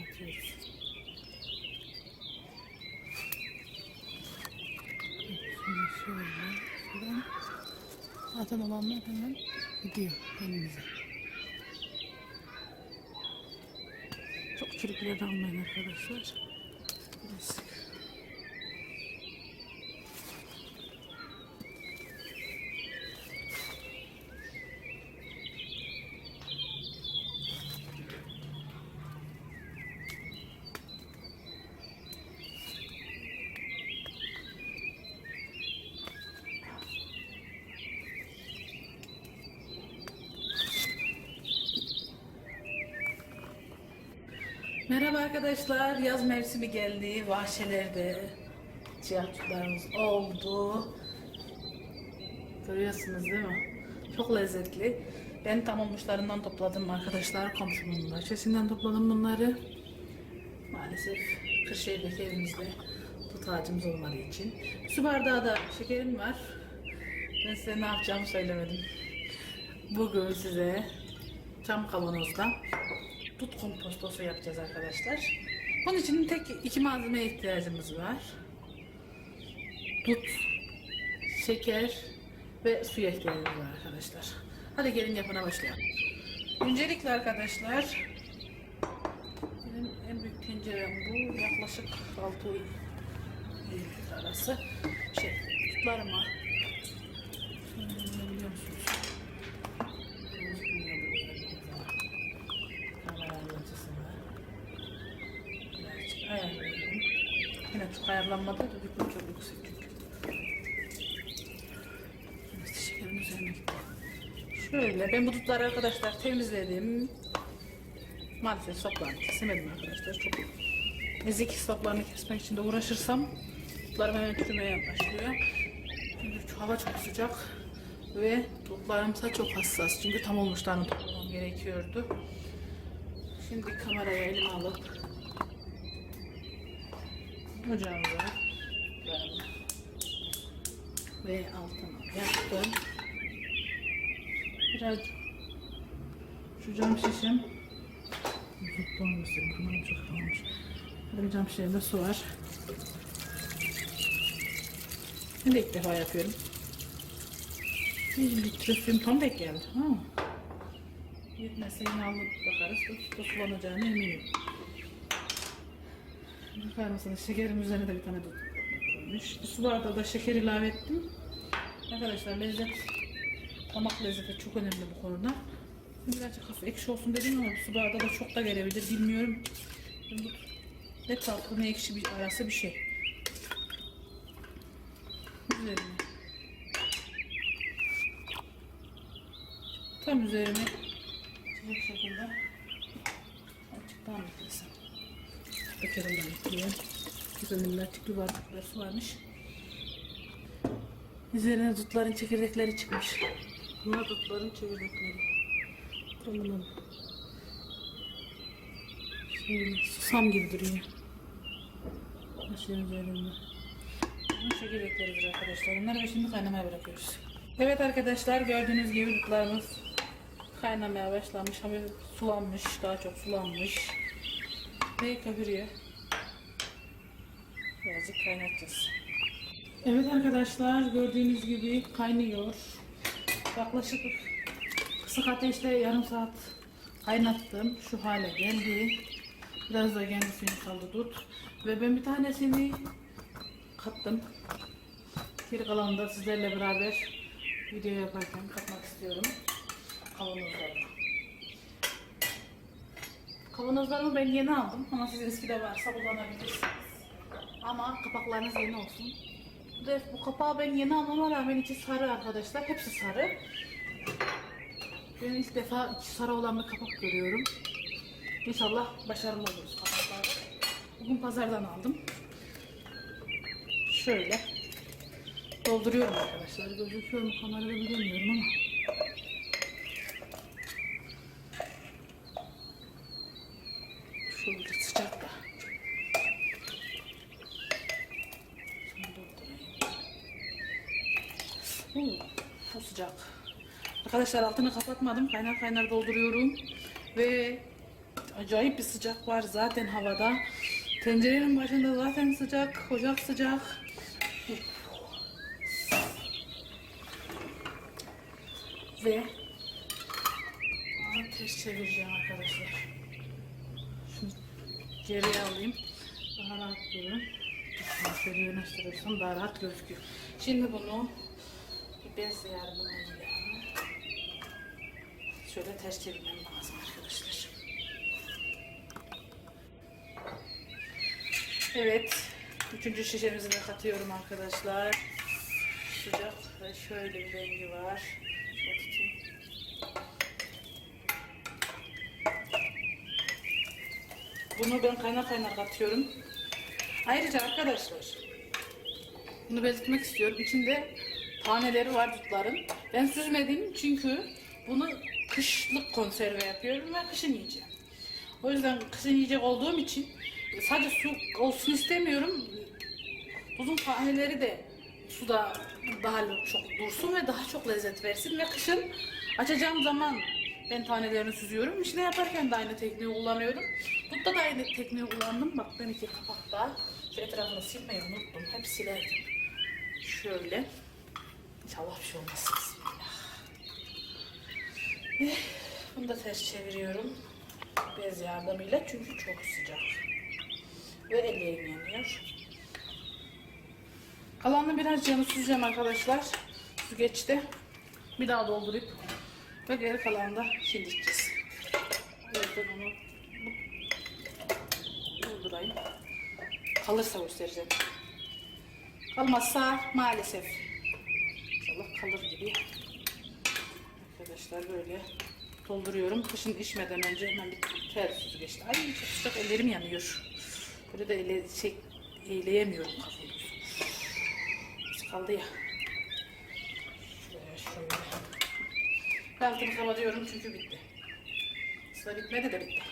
Atıyoruz. Şimdi şöyle şuradan zaten olanlar hemen gidiyor elimize. Çok çürükleri almayın arkadaşlar. Merhaba arkadaşlar. Yaz mevsimi geldi. Vahşelerde cihatlarımız oldu. Görüyorsunuz değil mi? Çok lezzetli. Ben tam olmuşlarından topladım arkadaşlar. Komşumun bahçesinden topladım bunları. Maalesef Kırşehir'deki evimizde tut ağacımız olmadığı için. Su bardağı da şekerim var. Ben size ne yapacağımı söylemedim. Bugün size cam kavanozda dut kompostosu yapacağız arkadaşlar. Bunun için tek iki malzemeye ihtiyacımız var. Dut, şeker ve suya ihtiyacımız var arkadaşlar. Hadi gelin yapına başlayalım. Öncelikle arkadaşlar benim en büyük tencerem bu. Yaklaşık 6 litre arası. Şey, dutlarıma Şöyle biliyor musunuz? Kameranın açısını birazcık ayarlayalım. Yine çok ayarlanmadı bir çok yüksek çünkü. Evet, şekerin üzerine gitti. Şöyle, ben bu dutları arkadaşlar temizledim. Maalesef saplarını kesemedim arkadaşlar. Çok ezik saplarını kesmek için de uğraşırsam dutlarım hemen çürümeye başlıyor. Çünkü hava çok sıcak ve dutlarımsa çok hassas. Çünkü tam olmuşlarını toplamam gerekiyordu. Şimdi kameraya elime alıp ocağımıza koyalım. ve altına yaktım. Biraz şu cam şişem Zıplam göstereyim. Kameram çok. Burada bir cam şişemde su var. Ben ilk defa yapıyorum. Bir litre tam denk geldi. Ha. Yetmezse yine alıp bakarız. Usta sulanacağına eminim. Bakar mısınız? Şekerin üzerine de bir tane dut koymuş. Bir su bardağı da şeker ilave ettim. Arkadaşlar lezzet, damak lezzeti çok önemli bu konuda. Birazcık hafif ekşi olsun dedim ama bu su bardağı da çok da gelebilir. Bilmiyorum. Bu ne tatlı ne ekşi bir arası bir şey. Üzerine. Tam üzerine çiçek şekilde açıktan bitirirsem. Bekarımdan bitiriyorum. Güzelimler tüplü bardaklar su varmış. Üzerine dutların çekirdekleri çıkmış. Bunlar dutların çekirdekleri. Tamam. Şöyle susam gibi duruyor. Aşağı üzerinde. Bunun çekirdekleridir arkadaşlar. Bunları şimdi kaynamaya bırakıyoruz. Evet arkadaşlar gördüğünüz gibi dutlarımız kaynamaya başlamış. Ama sulanmış. Daha çok sulanmış. Ve köpürüyor. Birazcık kaynatacağız. Evet arkadaşlar gördüğünüz gibi kaynıyor. Yaklaşık kısık ateşte yarım saat kaynattım. Şu hale geldi. Biraz da kendisini kaldı. Ve ben bir tanesini kattım. Geri kalanını da sizlerle beraber video yaparken katmak istiyorum. Kavanozlarıma. Kavanozlarımı ben yeni aldım ama siz eskide varsa kullanabilirsiniz. Ama kapaklarınız yeni olsun. Bu, kapağı ben yeni almama rağmen içi sarı arkadaşlar. Hepsi sarı. Ben ilk defa içi sarı olan bir kapak görüyorum. İnşallah başarılı oluruz kapaklar. Bugün pazardan aldım. Şöyle dolduruyorum arkadaşlar. Gözüküyor mu kamerada bilemiyorum ama. Şöyle sıcak da. Şunu doldurayım. Huu, çok sıcak. Arkadaşlar altını kapatmadım. Kaynar kaynar dolduruyorum. Ve acayip bir sıcak var zaten havada. Tencerenin başında zaten sıcak, ocak sıcak. Ve Aa, ters çevireceğim arkadaşlar. Şunu geriye alayım. Daha rahat durun. Şöyle yönlendirirsem daha rahat gözüküyor. Şimdi bunu bir bez yardımıyla şöyle ters çevirmem lazım arkadaşlar. Evet. Üçüncü şişemizi de katıyorum arkadaşlar. Sıcak ve şöyle bir rengi var. Bunu ben kaynar kaynar katıyorum. Ayrıca arkadaşlar bunu belirtmek istiyorum. İçinde taneleri var dutların. Ben süzmedim çünkü bunu kışlık konserve yapıyorum ve kışın yiyeceğim. O yüzden kışın yiyecek olduğum için sadece su olsun istemiyorum. Tuzun taneleri de suda daha çok dursun ve daha çok lezzet versin ve kışın açacağım zaman ben tanelerini süzüyorum. İşte yaparken de aynı tekniği kullanıyorum. Dutta da aynı tekniği kullandım. Bak ben iki kapakta şu etrafını silmeyi unuttum. Hep silerdim. Şöyle. İnşallah bir şey olmaz. Bunu da ters çeviriyorum. Bez yardımıyla çünkü çok sıcak. Ve ellerim yanıyor. Kalanını biraz canı süzeceğim arkadaşlar. Süzgeçte. Bir daha doldurup ve geri kalanını da şimdi içeceğiz. Evet ben onu doldurayım. Kalırsa göstereceğim. Kalmazsa maalesef. İnşallah kalır gibi. Arkadaşlar böyle dolduruyorum. Kışın içmeden önce hemen bir ter süzgeçte. Ay çok sıcak ellerim yanıyor. Böyle de ele, şey, eğleyemiyorum kafayı. Kaldı ya. Şöyle şöyle. Altını kapatıyorum çünkü bitti. Sıra bitmedi de bitti.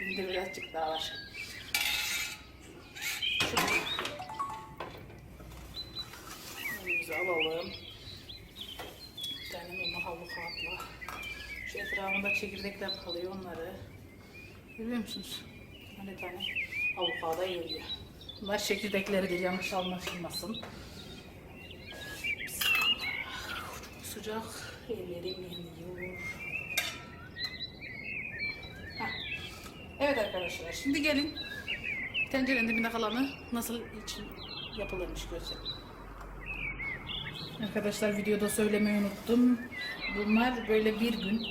Dinde birazcık daha var. Şöyle. Elimizi alalım. Tane havlu kağıtla. Şu etrafında çekirdekler kalıyor onları. Görüyor musunuz? Tane havlu kağıda yayılıyor. Bunlar çekirdekleridir yanlış anlaşılmasın. Çok sıcak. Ellerim yanıyor. Heh. Evet arkadaşlar şimdi gelin tencerenin dibinde kalanı nasıl için yapılırmış gösterelim. Arkadaşlar videoda söylemeyi unuttum. Bunlar böyle bir gün.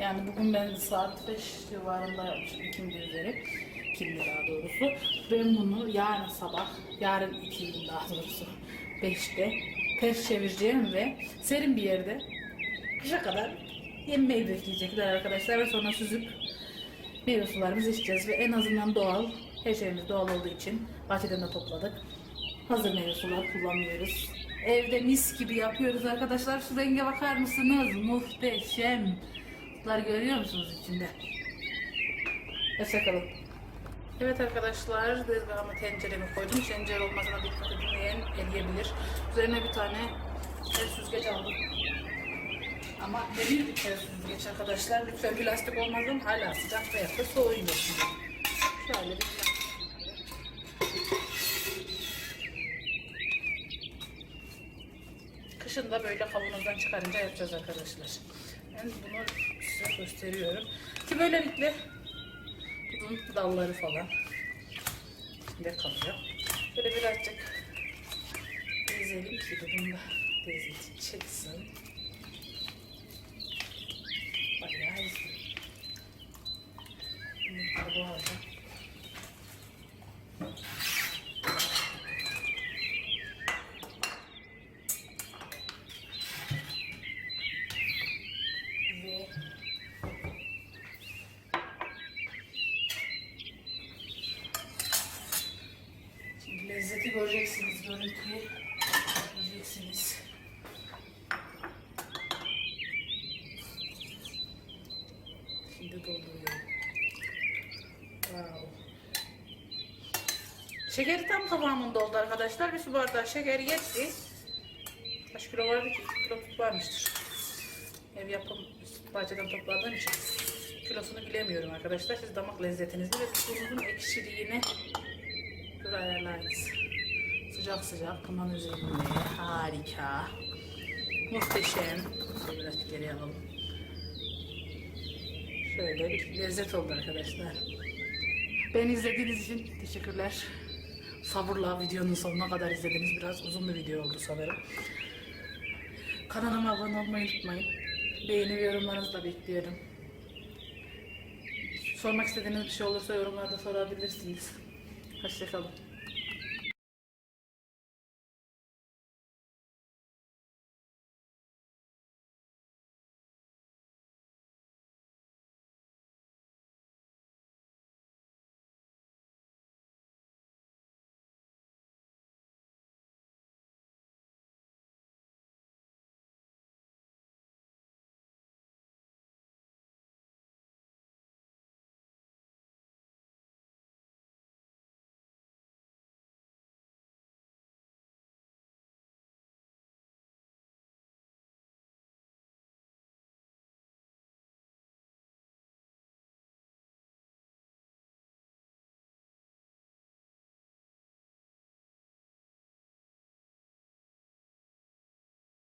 Yani bugün ben saat 5 civarında ikindi üzeri. İkindi daha doğrusu. Ben bunu yarın sabah, yarın ikindi daha doğrusu 5'te ters çevireceğim ve serin bir yerde kışa kadar yenmeyi bekleyecekler arkadaşlar ve sonra süzüp meyve sularımızı içeceğiz ve en azından doğal, her şeyimiz doğal olduğu için bahçeden de topladık. Hazır meyve sular kullanmıyoruz. Evde mis gibi yapıyoruz arkadaşlar. Şu renge bakar mısınız? Muhteşem. Bunlar görüyor musunuz içinde? Hoşçakalın. Evet arkadaşlar, tezgahıma tenceremi koydum. Tencere olmasına dikkat edin, eleyebilir. Üzerine bir tane el süzgeç aldım. Ama demir bir kere süzgeç arkadaşlar. Lütfen plastik olmasın. Hala sıcak veya da soğuyor. Şöyle bir plastik. Kışın da böyle kavanozdan çıkarınca yapacağız arkadaşlar. Ben bunu size gösteriyorum. Ki böylelikle bunun dalları falan içinde kalıyor. Böyle birazcık ezelim ki bunu da lezzeti çıksın. Bayağı ezelim. Yumurta bu arada. Ve Şimdi lezzeti göreceksiniz, görüntüyü göreceksiniz. Şimdi dolduruyorum. Wow. Şekeri tam kıvamında oldu arkadaşlar. Bir su bardağı şeker yetti. Kaç kilo vardı ki? 2 kilo varmıştır. Ev yapım bahçeden topladığım için. kilosunu bilemiyorum arkadaşlar. Siz damak lezzetinizi ve tuzunun ekşiliğini göre ayarlayınız. Sıcak sıcak kıman üzerinde. Harika. Muhteşem. Biraz geriye alalım. Şöyle bir lezzet oldu arkadaşlar. Beni izlediğiniz için teşekkürler. Sabırla videonun sonuna kadar izlediniz. Biraz uzun bir video oldu sanırım. Kanalıma abone olmayı unutmayın. Beğeni ve yorumlarınızı da bekliyorum. Sormak istediğiniz bir şey olursa yorumlarda sorabilirsiniz. Hoşçakalın.